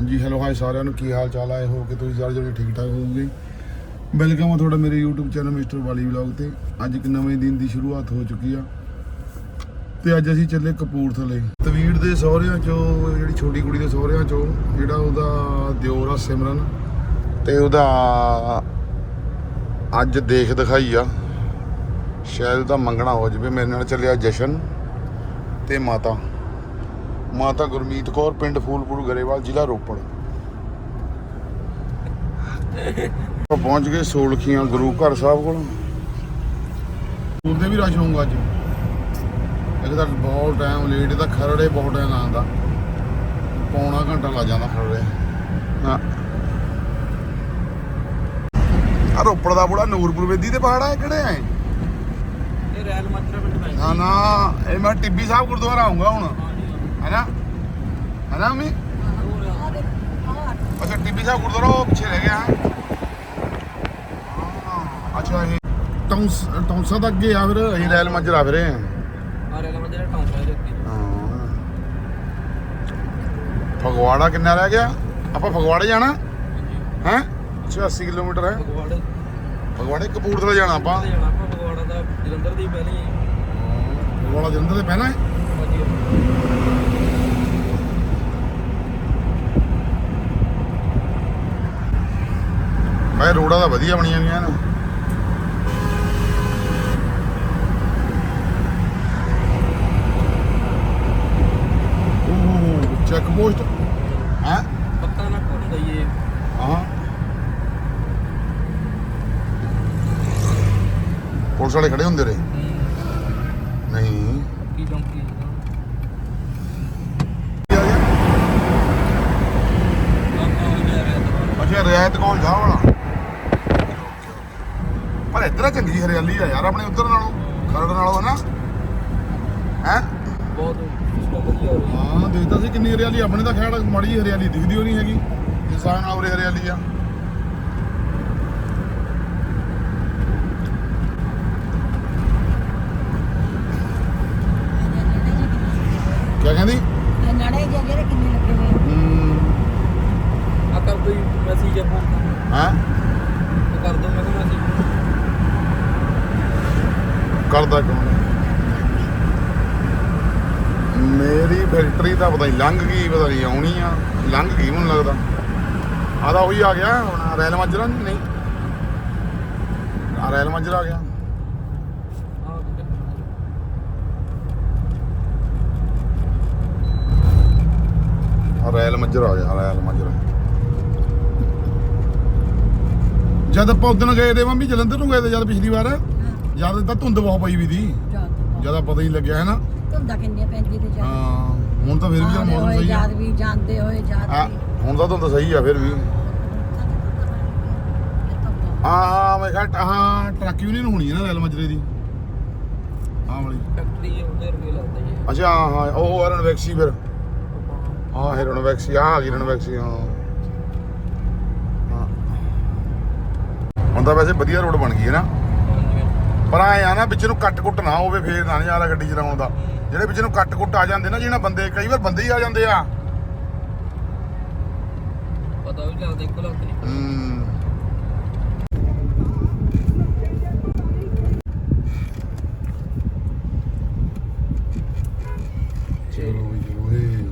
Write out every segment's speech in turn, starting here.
ਹਾਂਜੀ hello hi ਸਾਰਿਆਂ ਨੂੰ। ਕੀ ਹਾਲ ਚਾਲ ਆਏ ਹੋ ਕਿ ਤੁਸੀਂ ਸਾਰੇ ਜਣੇ ਠੀਕ ਠਾਕ ਹੋਵੋਗੇ? ਵੈਲਕਮ ਆ ਤੁਹਾਡਾ ਮੇਰੇ YouTube ਚੈਨਲ ਮਿਸਟਰ ਵਾਲੀ ਵਲੌਗ ਤੇ। ਅੱਜ ਇੱਕ ਨਵੇਂ ਦਿਨ ਦੀ ਸ਼ੁਰੂਆਤ ਹੋ ਚੁੱਕੀ ਆ। ਤੇ ਅੱਜ ਅਸੀਂ ਚੱਲੇ ਕਪੂਰਥਲੇ। ਤਵੀੜ ਦੇ ਸਹੁਰਿਆਂ ਚੋਂ, ਜਿਹੜੀ ਛੋਟੀ ਕੁੜੀ ਦੇ ਸਹੁਰਿਆਂ ਚੋਂ, ਜਿਹੜਾ ਉਹਦਾ ਦਿਓਰ ਆ ਸਿਮਰਨ, ਤੇ ਉਹਦਾ ਅੱਜ ਦੇਖ ਦਿਖਾਈ ਆ। ਸ਼ਾਇਦ ਉਹਦਾ ਮੰਗਣਾ ਹੋ ਜਾਵੇ, ਮੇਰੇ ਨਾਲ ਚੱਲਿਆ ਜਸ਼ਨ ਤੇ ਮਾਤਾ। ਮਾਤਾ ਗੁਰਮੀਤ ਕੌਰ ਪਿੰਡ ਫੂਲਪੁਰ ਗਰੇਵਾਲ ਜ਼ਿਲ੍ਹਾ ਰੋਪੜ। ਪਹੁੰਚ ਗਏ ਸੋਲਖੀਆਂ ਗੁਰੂ ਘਰ ਸਾਹਿਬ ਕੋਲ। ਸਕੂਲ ਦੇ ਵੀ ਰਸ਼ ਹੋਊਗਾ ਅੱਜ। ਇੱਕ ਤਾਂ ਬਹੁਤ ਟਾਈਮ ਲੇਟ ਇਹਦਾ ਖਰੜੇ ਬਹੁਤ ਟਾਈਮ ਲਾਉਂਦਾ ਪੌਣਾ ਘੰਟਾ ਲੱਗ ਜਾਂਦਾ ਖਰੜੇ। ਹਾਂ। ਆ ਰੋਪੜ ਦਾ ਬੁੜਾ ਨੂਰਪੁਰ ਵੇਦੀ ਦੇ ਪਹਾੜ ਆ ਕਿਹੜੇ ਆ ਇਹ? ਰੈਲ ਮਾਜਰਾ ਪਿੰਡ ਪੈਂਦਾ ਨਾ ਨਾ ਇਹ ਮੈਂ ਟਿੱਬੀ ਸਾਹਿਬ ਗੁਰਦੁਆਰਾ ਆਉਂਗਾ ਹੁਣ। ਰਹਿ ਗਿਆ ਹੈ ਹਾਂ, ਅੱਛਾ ਇਹ ਟੌਂਸ ਟੌਂਸਾ ਦਾ ਅੱਗੇ ਆ ਫਿਰ ਅਸੀਂ ਰੈਲ ਮਾਜਰਾ ਫਿਰੇ ਹਾਂ ਆ ਰੈਲ ਮਾਜਰਾ ਟਾਉਂਦਾ ਦੇ ਉੱਤੇ ਹਾਂ। ਫਗਵਾੜਾ ਕਿੰਨਾ ਰਹਿ ਗਿਆ ਆਪਾਂ ਫਗਵਾੜੇ ਜਾਣਾ ਹੈ 80 ਕਿਲੋਮੀਟਰ ਹੈ ਫਗਵਾੜੇ ਕਪੂਰਥਲੇ ਜਾਣਾ ਆਪਾਂ ਤੇ ਜਾਣਾ ਆਪਾਂ ਫਗਵਾੜਾ ਦਾ ਜਲੰਧਰ ਦੀ ਪਹਿਲੀ ਫਗਵਾੜਾ ਜਲੰਧਰ ਦੇ ਪਹਿਲਾਂ ਹੈ ਹਾਂਜੀ ਮੈਂ ਰੋਡਾਂ ਤਾਂ ਵਧੀਆ ਬਣੀਆਂ ਨੇ ਉਹ ਚੈੱਕ ਪੋਸਟ ਹੈ? ਪੱਕਾ ਨਾ ਹੀ ਇਹ ਹਾਂ। ਪੁਲਿਸ ਵਾਲੇ ਖੜੇ ਹੁੰਦੇ ਰਹੇ ਨਹੀਂ ਕੀ ਚੌਂਕੀ ਅੱਛਾ ਰਿਆਇਤ ਕੌਣ ਜਾ ਵਾਲਾ ਪਰ ਇੱਧਰ ਆ ਚੰਗੀ ਹਰਿਆਲੀ ਆ ਯਾਰ ਆਪਣੇ ਉੱਧਰ ਨਾਲੋਂ ਖਰੜ ਨਾਲੋਂ ਹਨਾ? ਹੈ? ਬਹੁਤ ਵਧੀਆ ਹੋ ਰਿਹਾ। ਹਾਂ ਦੇਖਦਾ ਸੀ ਕਿੰਨੀ ਹਰਿਆਲੀ ਆਪਣੇ ਤਾਂ ਖੈਰ ਮਾੜੀ ਜਿਹੀ ਹਰਿਆਲੀ ਦਿਖਦੀ ਹੋ ਨਹੀਂ ਹੈਗੀ। ਇਨਸਾਨ ਨਾਲ ਉਰੇ ਹਰਿਆਲੀ ਆ। ਕੀ ਕਹਿੰਦੀ? ਨਾੜੇ ਜਿਹੜੇ ਕਿੰਨੇ ਲੱਗੇ ਹੋਏ ਆ। ਹੂੰ। ਆ ਕਰ ਦੋ ਮੈਸੇਜ ਆਪਾਂ। ਹੈ? ਕਰ ਦੋ ਮੈਂ ਕਿਹਾ ਮੈਸੇਜ ਕਰਦਾ ਕਿਉਂ ਮੇਰੀ ਫੈਕਟਰੀ ਤਾਂ ਪਤਾ ਨਹੀਂ ਲੰਘ ਗਈ, ਪਤਾ ਨਹੀਂ ਆਉਣੀ ਆ। ਲੰਘ ਗਈ ਮੈਨੂੰ ਲੱਗਦਾ। ਆਦਾ ਉਹੀ ਆ ਗਿਆ ਹੁਣ ਰੈਲ ਮਾਜਰਾ ਨਹੀਂ ਆ ਰੈਲ ਮਾਜਰਾ ਆ ਗਿਆ। ਰੈਲ ਮਾਜਰਾ ਆ ਗਿਆ ਰੈਲ ਮਾਜਰਾ। ਜਦ ਆਪਾਂ ਉਦੋਂ ਗਏ ਤੇ ਮੰਮੀ ਜਲੰਧਰ ਨੂੰ ਗਏ ਤੇ ਜਦ ਪਿਛਲੀ ਵਾਰ? ਜਦ ਤਾਂ ਧੁੰਦ ਬਹੁਤ ਪਈ ਵੀ ਦੀ। ਜ਼ਿਆਦਾ ਪਤਾ ਹੀ ਲੱਗਿਆ ਹੈ ਨਾ ਧੁੰਦਾ ਕਿੰਨੇ ਪੈਂਦੀ ਤੇ ਜਾ ਹਾਂ ਹੁਣ ਤਾਂ ਫਿਰ ਵੀ ਮੌਸਮ ਸਹੀ ਆ। ਯਾਦ ਵੀ ਜਾਂਦੇ ਹੋਏ ਆ ਜਾਂਦੇ ਹੁਣ ਤਾਂ ਧੁੰਦ ਸਹੀ ਆ ਫਿਰ ਵੀ। ਹਾਂ ਹਾਂ ਮੈਂ ਕਿਹਾ ਹਾਂ ਟਰੱਕ ਯੂਨੀਅਨ ਹੋਣੀ ਹੈ ਨਾ ਰੈਲ ਮਾਜਰੇ ਦੀ। ਹਾਂ ਵਾਲੀ। ਫੈਕਟਰੀ ਉਹਦੇ ਰਗੇ ਲੱਗਦਾ ਜੀ। ਅੱਛਾ ਹਾਂ ਹਾਂ ਉਹ ਰਣਵੈਕਸੀ ਫਿਰ। ਹਾਂ ਇਹ ਰਣਵੈਕਸੀ ਆ ਆ ਗਈ ਰਣਵੈਕਸੀ ਹਾਂ। ਹਾਂ। ਹੁਣ ਤਾਂ ਵੈਸੇ ਵਧੀਆ ਰੋਡ ਬਣ ਗਈ ਹੈ ਨਾ। ਪਰ ਆਏ ਆ ਨਾ ਵਿੱਚ ਨੂੰ ਕੱਟ ਕੁੱਟ ਨਾ ਹੋਵੇ ਫੇਰ ਨਾ ਨਜ਼ਾਰਾ ਗੱਡੀ ਚਲਾਉਣ ਦਾ। ਜਿਹੜੇ ਵਿੱਚ ਨੂੰ ਕੱਟ ਕੁੱਟ ਆ ਜਾਂਦੇ ਨਾ ਜਿਹਨਾਂ ਬੰਦੇ ਕਈ ਵਾਰ ਬੰਦੇ ਹੀ ਆ ਜਾਂਦੇ ਆ। ਪਤਾ ਵੀ ਲੱਗਦਾ ਇੱਕੋ ਲੱਗ ਨਹੀਂ ਹੂੰ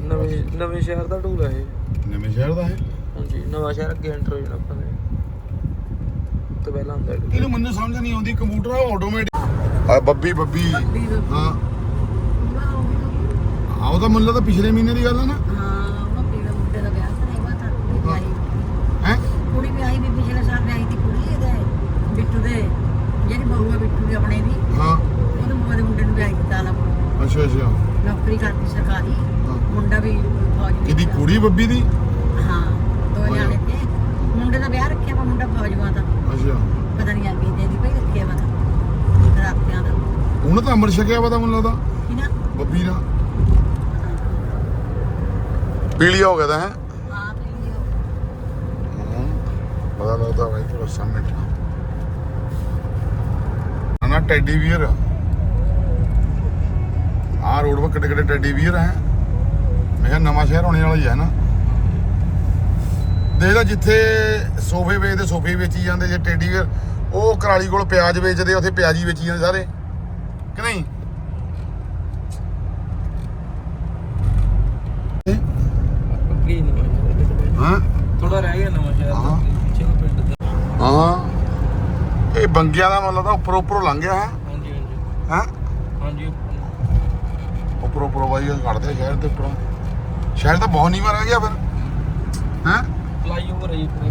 ਨਵੇਂ ਨਵੇਂ ਸ਼ਹਿਰ ਦਾ ਟੂਰ ਹੈ ਇਹ। ਨਵੇਂ ਸ਼ਹਿਰ ਦਾ ਹੈ ਹਾਂਜੀ ਨਵਾਂ ਸ਼ਹਿਰ ਅੱਗੇ ਐਂਟਰ ਹੋ ਜਾਣਾ ਆਪਾਂ ਨੇ। ਤੋਂ ਪਹਿਲਾਂ ਹੁੰਦਾ ਹੈ। ਇਹਨੂੰ ਮੈਨੂੰ ਸਮਝ ਨਹੀਂ ਆਉਂਦੀ ਕੰਪਿਊਟਰ ਆ ਆਟੋਮੈਟਿਕ ਆ ਬੱਬੀ ਬੱਬੀ। ਹਾਂ। ਆ ਉਹਦਾ ਮੁੱਲ ਤਾਂ ਪਿਛਲੇ ਮਹੀਨੇ ਦੀ ਗੱਲ ਆ ਨਾ। ਹਾਂ ਉਹ ਪੀੜਾ ਮੁੰਡੇ ਦਾ ਵਿਆਹ ਕਰਾਇਆ ਤਾਂ ਕੁੜੀ ਵਿਆਹੀ। ਹੈ। ਕੁੜੀ ਵੀ ਆਈ ਵੀ ਪਿਛਲੇ ਸਾਲ ਵਿਆਹੀ ਦੀ ਕੁੜੀ ਇਹਦੇ ਬਿੱਟੂ ਦੇ। ਜਿਹੜੀ ਬਹੂ ਆ ਬਿੱਟੂ ਦੀ ਆਪਣੇ ਦੀ। ਹਾਂ। ਉਹਦੇ ਮੁੰਡੇ ਦੇ ਮੁੰਡੇ ਨੂੰ ਵਿਆਹੀ ਦਿੱਤਾ ਲਾ ਅੱਛਾ ਅੱਛਾ। ਨੌਕਰੀ ਕਰਦੀ ਸਰਕਾਰੀ। ਹਾਂ। ਮੁੰਡਾ ਵੀ ਫੌਜ ਵਿੱਚ ਕੁੜੀ ਬੱਬੀ ਦੀ? ਹਾਂ ਦੋ ਜਾਣੇ ਤੇ। ਮੁੰਡੇ ਦਾ ਵਿਆਹ ਰੱਖਿਆ ਵਾ ਮੁੰਡਾ ਫੌਜਵਾ ਦਾ ਅੱਛਾ। ਪਤਾ ਨਹੀਂ ਅੱਗੇ ਦੇ ਦੀ ਭਈ ਰੱਖਿਆ ਵਾ ਤਾਂ। ਰਾਤਿਆਂ ਦਾ ਉਹਨੇ ਤਾਂ ਅੰਮ੍ਰਿਤ ਛਕਿਆ ਪਤਾ ਮੈਨੂੰ ਲੱਗਦਾ। ਕਿਨਾ ਬੱਬੀ ਨਾਲ ਪੀਲੀਆ ਹੋ ਗਿਆ ਤਾਂ ਹੈ? ਹਾਂ ਤੇ ਉਹ ਪਤਾ ਲੱਗਦਾ ਭਾਈ ਥੋੜਾ ਸਾਹਮਣੇ ਨਾ। ਟੈਡੀ ਵੀਰ ਆ ਰੋਡ 'ਤੇ ਕਿੱਡੇ ਕਿੱਡੇ ਟੈਡੀ ਵੀਰ ਹੈ? ਮੈਂ ਕਿਹਾ ਨਵਾਂ ਸ਼ਹਿਰ ਹੋਣੇ ਵਾਲਾ ਹੀ ਹੈ ਨਾ? ਦੇਖ ਲੈ ਜਿੱਥੇ ਸੋਫੇ ਵੇਚਦੇ ਸੋਫੇ ਵੇਚੀ ਜਾਂਦੇ ਜੇ ਟੇਡੀ ਵੇਅਰ ਉਹ ਕਰਾਲੀ ਕੋਲ ਪਿਆਜ਼ ਵੇਚਦੇ ਉੱਥੇ ਪਿਆਜ਼ੀ ਵੇਚੀ ਜਾਂਦੇ ਸਾਰੇ। ਕਿ ਨਹੀਂ? ਹਾਂ? ਥੋੜਾ ਰਹਿ ਗਿਆ ਨਵਾਂ ਸ਼ਹਿਰ ਹਾਂ। ਦਾ ਪਿੱਛੇ ਉਹ ਪਿੰਡ ਦਾ। ਹਾਂ। ਇਹ ਬੰਗਿਆਂ ਦਾ ਮਤਲਬ ਤਾਂ ਉੱਪਰ ਉੱਪਰੋਂ ਲੰਘ ਗਿਆ ਹੈ? ਹਾਂਜੀ ਹਾਂਜੀ। ਹਾਂ? ਹਾਂਜੀ ਉੱਪਰੋਂ। ਉੱਪਰੋਂ ਬਾਈ ਕੱਢਦੇ ਸ਼ਹਿਰ ਦੇ ਉੱਪਰੋਂ। ਸ਼ਹਿਰ ਤਾਂ ਬਹੁਤ ਨੀਵਾਂ ਰਹਿ ਗਿਆ ਫਿਰ। ਹੈਂ? ਫਲਾਈਓਵਰ ਹੈ ਪੂਰੇ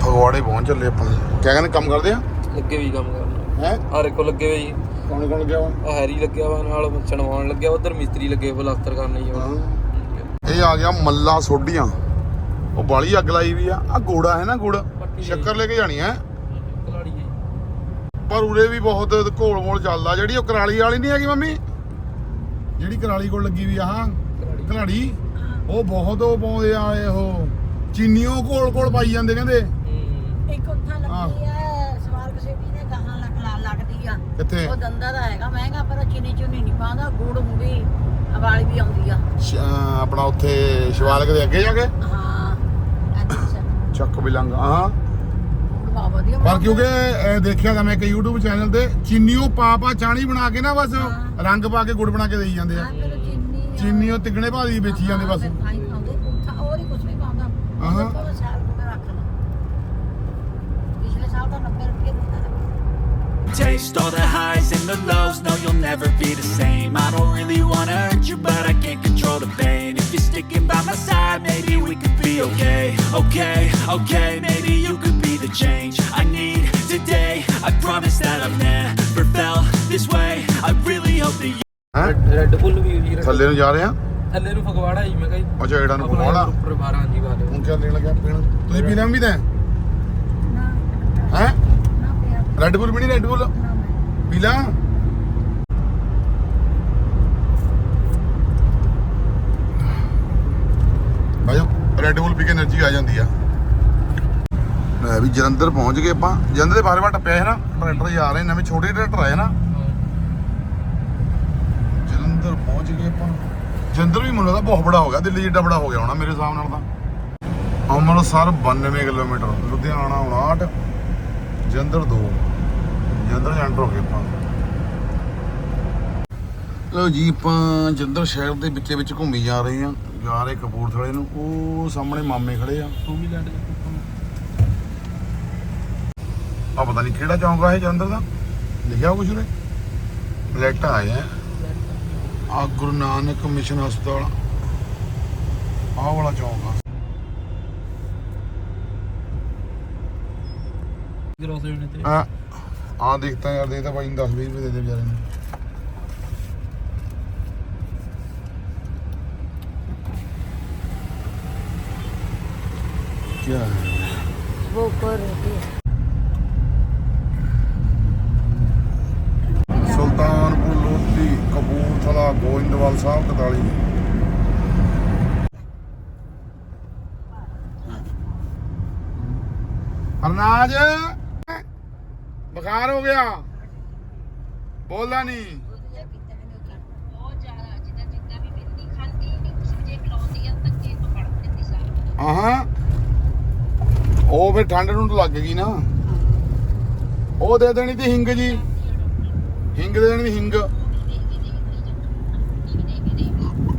ਫਗਵਾੜੇ ਪਹੁੰਚ ਚੱਲੇ ਆਪਾਂ। ਕਿਆ ਕਹਿੰਦੇ ਕੰਮ ਕਰਦੇ ਆ? ਲੱਗੇ ਵੀ ਕੰਮ ਕਰਨਾ। ਹੈ? ਆ ਰੇਕੋ ਲੱਗੇ ਹੋਏ ਜੀ। ਕੌਣ ਕੌਣ ਗਿਆ ਵਾ? ਆ ਹੈਰੀ ਲੱਗਿਆ ਵਾ ਨਾਲ ਚਣਵਾਉਣ ਲੱਗਿਆ ਉਧਰ ਮਿਸਤਰੀ ਲੱਗੇ ਪਲਾਸਟਰ ਕਰਨੇ ਜੀ ਹਾਂ। ਇਹ ਆ ਗਿਆ ਮੱਲਾ ਸੋਢੀਆਂ। ਉਹ ਬਾਲੀ ਅੱਗ ਲਾਈ ਵੀ ਆ। ਆ ਗੋੜਾ ਹੈ ਨਾ ਗੁੜ? ਸ਼ੱਕਰ ਲੈ ਕੇ ਜਾਣੀ ਹੈ। ਕਲਾੜੀ ਜੀ। ਪਰ ਉਰੇ ਵੀ ਬਹੁਤ ਘੋਲ ਮੋਲ ਚੱਲਦਾ। ਜਿਹੜੀ ਉਹ ਕਰਾਲੀ ਵਾਲੀ ਨਹੀਂ ਹੈਗੀ ਮੰਮੀ? ਜਿਹੜੀ ਕਰਾਲੀ ਕੋਲ ਲੱਗੀ ਵੀ ਆ ਆਹ ਕਲਾੜੀ ਕਲਾੜੀ। ਉਹ ਬਹੁਤ ਉਹ ਪਾਉਂਦੇ ਆ ਇਹ ਉਹ। ਚੀਨੀਓ ਘੋਲ ਘੋਲ ਪਾਈ ਜਾਂਦੇ ਕਹਿੰਦੇ। ਹੂੰ। ਇੱਕ ਉੱਥਾ ਲੱਗੀ ਆ ਸਵਾਲ ਕਿਸੇ ਵੀ ਨੇ ਗਾਹਾਂ ਲੱਗ ਲਾ- ਲੱਗਦੀ ਆ। ਕਿੱਥੇ? ਉਹ ਦੰਦਾ ਦਾ ਹੈਗਾ। ਮਹਿੰਗਾ ਪਰ ਉਹ ਚੀਨੀ ਚੁਨੀ ਨਹੀਂ ਪਾਉਂਦਾ। ਗੁੜ ਹੁੰਦੀ ਵਾਲੀ ਵੀ ਆਉਂਦੀ ਆ। ਸ਼- ਅਹ ਆਪਣਾ ਉੱਥੇ ਸ਼ਿਵਾਲਕ ਦੇ ਅੱਗੇ ਜਾ ਕੇ? ਹਾਂ। ਅੱਛਾ। ਚੱਕ ਬਿਲੰਗ ਹਾਂ। ਗੁੜ ਬਹੁਤ ਵਧੀਆ ਪਰ। ਕਿਉਂਕਿ ਇਹ ਦੇਖਿਆ ਤਾਂ ਮੈਂ ਇੱਕ YouTube ਚੈਨਲ ਤੇ ਚੀਨੀਓ ਪਾ ਪਾ ਚਾਣੀ ਬਣਾ ਕੇ ਨਾ ਬਸ ਹਾਂ। ਰੰਗ ਪਾ ਕੇ ਗੁੜ ਬਣਾ ਕੇ ਦੇਈ ਜਾਂਦੇ ਆ। ਹਾਂ, ਫਿਰ ਚੀਨੀ ਆ। ਚੀਨੀਓ ਤਿਗਣੇ ਭਾਦੀ ਵੇਚੀ ਜਾਂਦੇ ਬਸ ਹਾਂ, ਫਿਰ ਤਾਂ ਹੀ ਪਾਉਂਦੇ ਉੱਥਾ ਹੋਰ ਹੀ ਕੁਝ ਨਹੀਂ ਪਾਉਂਦਾ ਹਾਂ। ਉਹ ਤੋਂ ਸਾਲ ਗੁੜ ਰੱਖ ਲਾ ਪਿਛਲੇ ਸਾਲ ਤਾਂ 90 ਰੁਪਏ ਦਿੱਤਾ ਤਾ। Taste all the highs and the lows, no you'll never be the same I don't really wanna hurt you, but I can't control the pain If you're sticking by my side, maybe we could be okay Okay, okay, maybe you could be the change I need today I promise that I've never felt this way ਥੱਲੇ ਨੂੰ ਜਾ ਰਹੇ? ਆ ਥੱਲੇ ਨੂੰ ਫਗਵਾੜਾ ਜੀ ਮੈਂ ਕਹੀ ਅੱਛਾ ਏਡਾ ਨੂੰ ਪਵਾਣਾ ਉੱਪਰ 12 ਜੀ ਵਾਲੇ ਹੁਣ ਕਿਆ ਦੇਣ ਲੱਗਿਆ ਪੀਣ? ਤੁਸੀਂ ਪੀਣਾ ਵੀ ਤਾਂ ਹੈ? ਰੈੱਡ ਬੁੱਲ ਵੀ ਨਹੀਂ ਰੈੱਡ ਬੁੱਲ ਪੀ ਭਾਈ ਰੈੱਡ ਬੁੱਲ ਪੀ ਕੇ એનર્ਜੀ ਆ ਜਾਂਦੀ ਆ। ਲੈ ਵੀ ਜਲੰਧਰ ਪਹੁੰਚ ਗਏ ਆਪਾਂ। ਜਲੰਧਰ ਦੇ ਬਾਰੇ ਬਾਰ ਟੱਪਿਆ ਹੈ ਨਾ ਟਰੈਕਟਰ ਜਾ ਰਹੇ ਨਵੇਂ ਛੋਟੇ ਟਰੈਕਟਰ ਆਏ ਨਾ। ਪਹੁੰਚ ਗਏ ਆਪਾਂ। ਜਲੰਧਰ ਵੀ ਮੈਨੂੰ ਲੱਗਦਾ ਬਹੁਤ ਬੜਾ ਹੋ ਗਿਆ ਦਿੱਲੀ ਜਿੱਡਾ ਬੜਾ ਹੋ ਗਿਆ ਹੋਣਾ ਮੇਰੇ ਹਿਸਾਬ ਨਾਲ ਤਾਂ। ਅੰਮ੍ਰਿਤਸਰ 92 ਕਿਲੋਮੀਟਰ ਲੁਧਿਆਣਾ 59 ਜਲੰਧਰ 2 ਜਲੰਧਰ ਜੰਟਰ ਹੋ ਗਏ ਆਪਾਂ। ਲੋ ਜੀ ਆਪਾਂ ਜਲੰਧਰ ਸ਼ਹਿਰ ਦੇ ਵਿੱਚੇ ਵਿੱਚ ਘੁੰਮੀ ਜਾ ਰਹੇ ਹਾਂ। ਜਾ ਰਹੇ ਕਪੂਰਥਲੇ ਨੂੰ। ਉਹ ਸਾਹਮਣੇ ਮਾਮੇ ਖੜੇ ਆ। ਉਹ ਵੀ ਲੈਂਡ ਦੇ ਆ ਪਤਾ ਨਹੀਂ ਕਿਹੜਾ ਚੌਂਕ ਆ ਇਹ ਜਲੰਧਰ ਦਾ। ਲਿਖਿਆ ਕੁਛ ਉਰੇ? ਲੈਟ ਆਇਆ ਆ ਗੁਰੂ ਨਾਨਕ ਮਿਸ਼ਨ ਹਸਪਤਾਲ ਆਹ ਵਾਲਾ ਚੌਂਕ ਆ ਗਰੋਸਰੀ ਨੇ ਤੇ ਆ ਆ ਦੇਖਤਾ ਯਾਰ ਦੇਖਤਾ ਭਾਈ ਨੂੰ 10 20 ਰੁਪਏ ਦੇ ਦੇ ਵਿਚਾਰੇ ਨੂੰ ਕੀ ਹੈ वो कर रही ਗੋਇੰਦਵਾਲ ਸਾਹਿਬ 41 ਅਰਨਾਜ ਬੁਖਾਰ ਹੋ ਗਿਆ। ਬੋਲਦਾ ਨਹੀਂ। ਆਹਾਂ। ਉਹ ਫਿਰ ਠੰਡ ਨੂੰ ਲੱਗ ਗਈ ਨਾ। ਉਹ ਦੇ ਦੇਣੀ ਤੀ ਹਿੰਗ ਜੀ। ਹਿੰਗ ਦੇ ਦੇਣੀ ਹਿੰਗ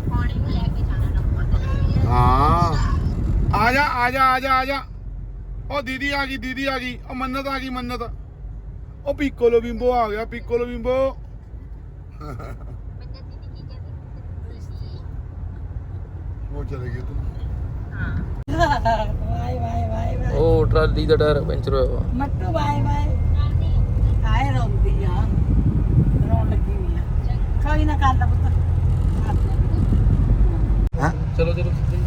ਪਾਣੀ ਨੂੰ ਲੈ ਕੇ ਜਾਣਾ ਨੰਬਰ ਹਾਂ ਆ ਜਾ ਆ ਜਾ ਆ ਜਾ। ਉਹ ਦੀਦੀ ਆ ਗਈ ਦੀਦੀ ਆ ਗਈ। ਉਹ ਮੰਨਤ ਆ ਗਈ ਮੰਨਤ। ਉਹ ਪੀਕੋਲੋ ਬਿੰਬੋ ਆ ਗਿਆ ਪੀਕੋਲੋ ਬਿੰਬੋ ਉਹ ਚਲੇ ਗਏ ਤੂੰ। ਵਾਏ ਵਾਏ ਵਾਏ ਵਾਏ ਉਹ ਟਰਾਲੀ ਦਾ ਟਾਇਰ ਪੈਂਚਰ ਹੋਇਆ ਵਾ। ਮੱਟੂ ਵਾਏ ਵਾਏ ਆਏ ਰੋਂਦੀ ਆ। ਰੋਣ ਲੱਗੀ ਨਹੀਂ ਆ। ਕੋਈ ਨਾ ਕਰਦਾ ਪੁੱਤ। ਚਲੋ ਚਲੋ। ਸਿੱਧੇ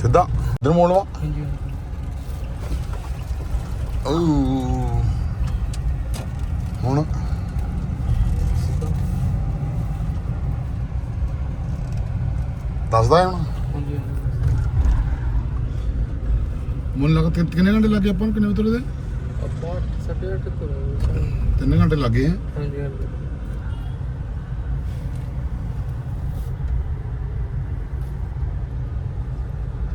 ਸਿੱਧਾ ਇਧਰ ਮੋੜਵਾ। ਹਾਂਜੀ ਹੁਣ ਦੱਸਦਾ ਹੈ ਹੁਣ। ਹਾਂਜੀ ਮੈਨੂੰ ਲੱਗਾ ਕਿੰਨੇ ਘੰਟੇ ਲੱਗੇ ਆਪਾਂ ਨੂੰ ਕਿੰਨੇ ਉਤਰੇ ਦੇ? ਆਪਾਂ 8:30 ਕਰੋ ਤਿੰਨ ਘੰਟੇ ਲੱਗੇ ਆ। ਹਾਂਜੀ ਹਾਂਜੀ।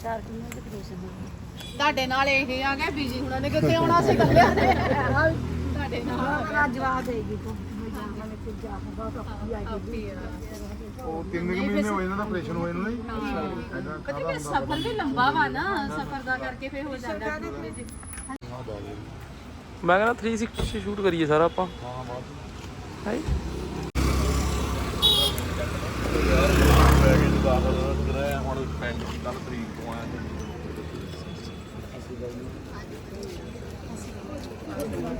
ਆਪਣਾ ਤੁਹਾਡੇ ਨਾਲ ਇਹ ਆ ਗਿਆ ਬੀਜੀ ਹੁਣਾਂ ਨੇ ਕਿੱਥੇ ਆਉਣਾ ਸੀ ਕੱਲਿਆਂ ਨੇ? ਤੁਹਾਡੇ ਨਾਲ। ਜਵਾਬ ਦੇਗੀ ਤੂੰ ਉਹ ਤਿੰਨ ਕੁ ਮਹੀਨੇ ਹੋਏ ਇਹਨਾਂ ਦਾ ਆਪਰੇਸ਼ਨ ਹੋਏ ਨੂੰ ਨਹੀਂ ਐਦਾਂ ਪਤਾ ਕਿ ਸਫ਼ਰ ਵੀ ਲੰਬਾ ਵਾ ਨਾ ਸਫ਼ਰ ਦਾ ਕਰਕੇ ਫੇਰ ਹੋ ਜਾਂਦਾ ਮੈਂ ਕਹਿੰਦਾ 360 ਸ਼ੂਟ ਕਰੀਏ ਸਾਰਾ ਆਪਾਂ। ਹਾਂ ਬਾਤ ਹੈ ਹੁਣ ਪਿੰਡ ਕੱਲ ਤਰੀਕ ਤੋਂ ਆਇਆ ਚੱਲ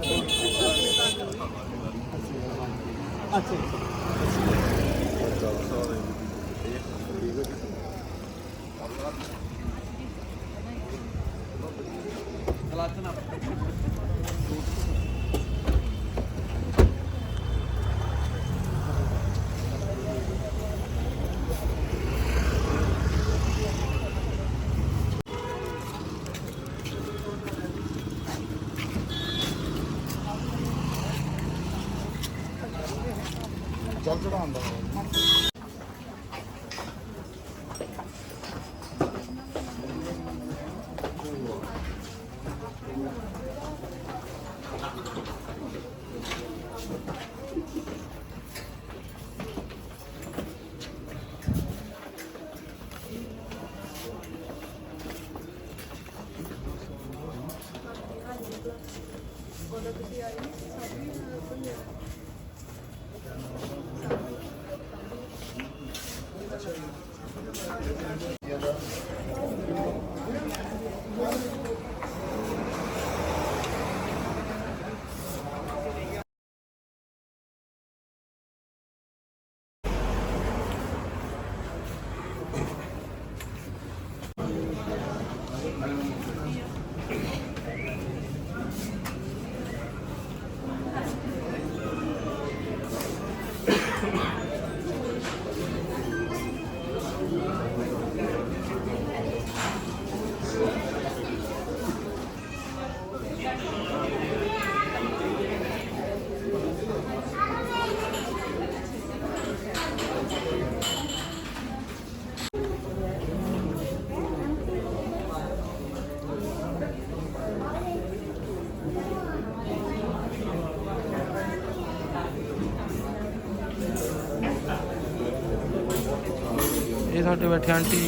ਸਾਡੇ ਬੈਠੇ ਆਂਟੀ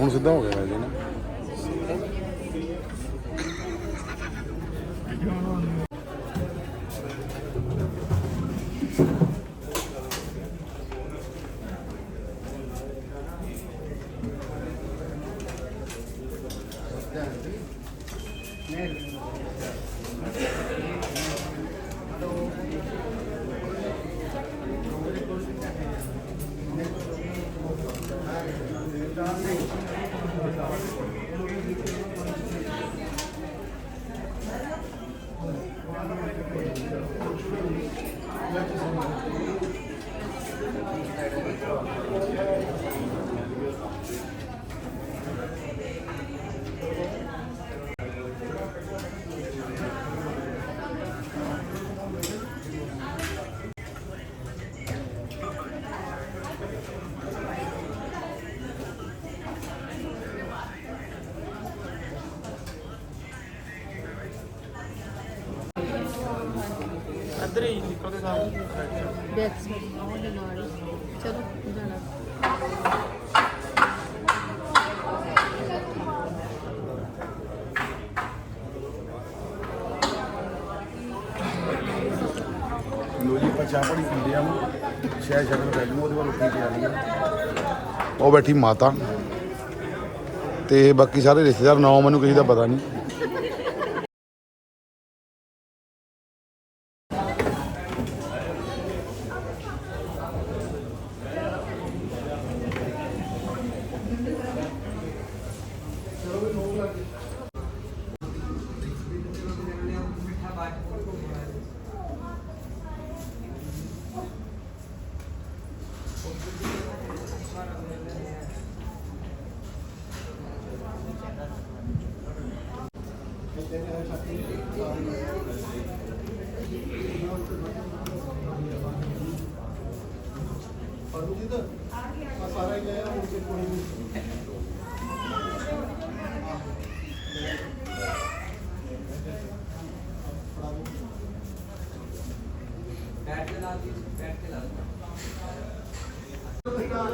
ਹੁਣ ਸਿੱਧਾ ਹੋ ਗਿਆ ਜੀ ਨਾ ਇੱਧਰ ਹੀ ਨਿਕਲ ਕੇ ਸਾਹਮਣੇ ਬੈਕ ਸਾਈਡ ਉਹਦੇ ਨਾਲ ਹੀ। ਚਲੋ ਜਾਣਾ ਲੋ ਜੀ ਆਪਾਂ ਚਾਹ ਪਾਣੀ ਪੀਂਦੇ ਆ ਸ਼ਾਇਦ ਸ਼ਕਲ ਬੈਠ ਨੂੰ ਉਹਦੇ ਵੱਲ ਉੱਠੀ ਤਿਆਰੀ ਆ। ਉਹ ਬੈਠੀ ਮਾਤਾ ਤੇ ਬਾਕੀ ਸਾਰੇ ਰਿਸ਼ਤੇਦਾਰ, ਨਾਮ ਮੈਨੂੰ ਕਿਸੇ ਦਾ ਪਤਾ ਨਹੀਂ।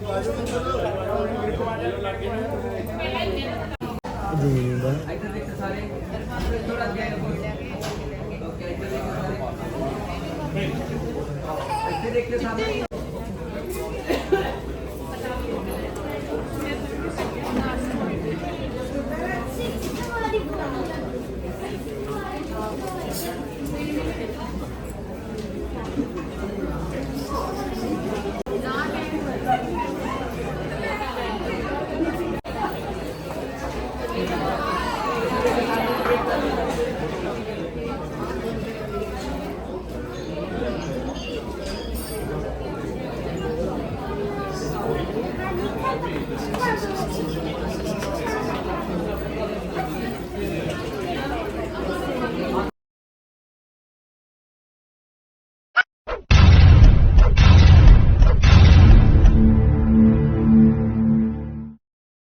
ਜ਼ਮੀਨ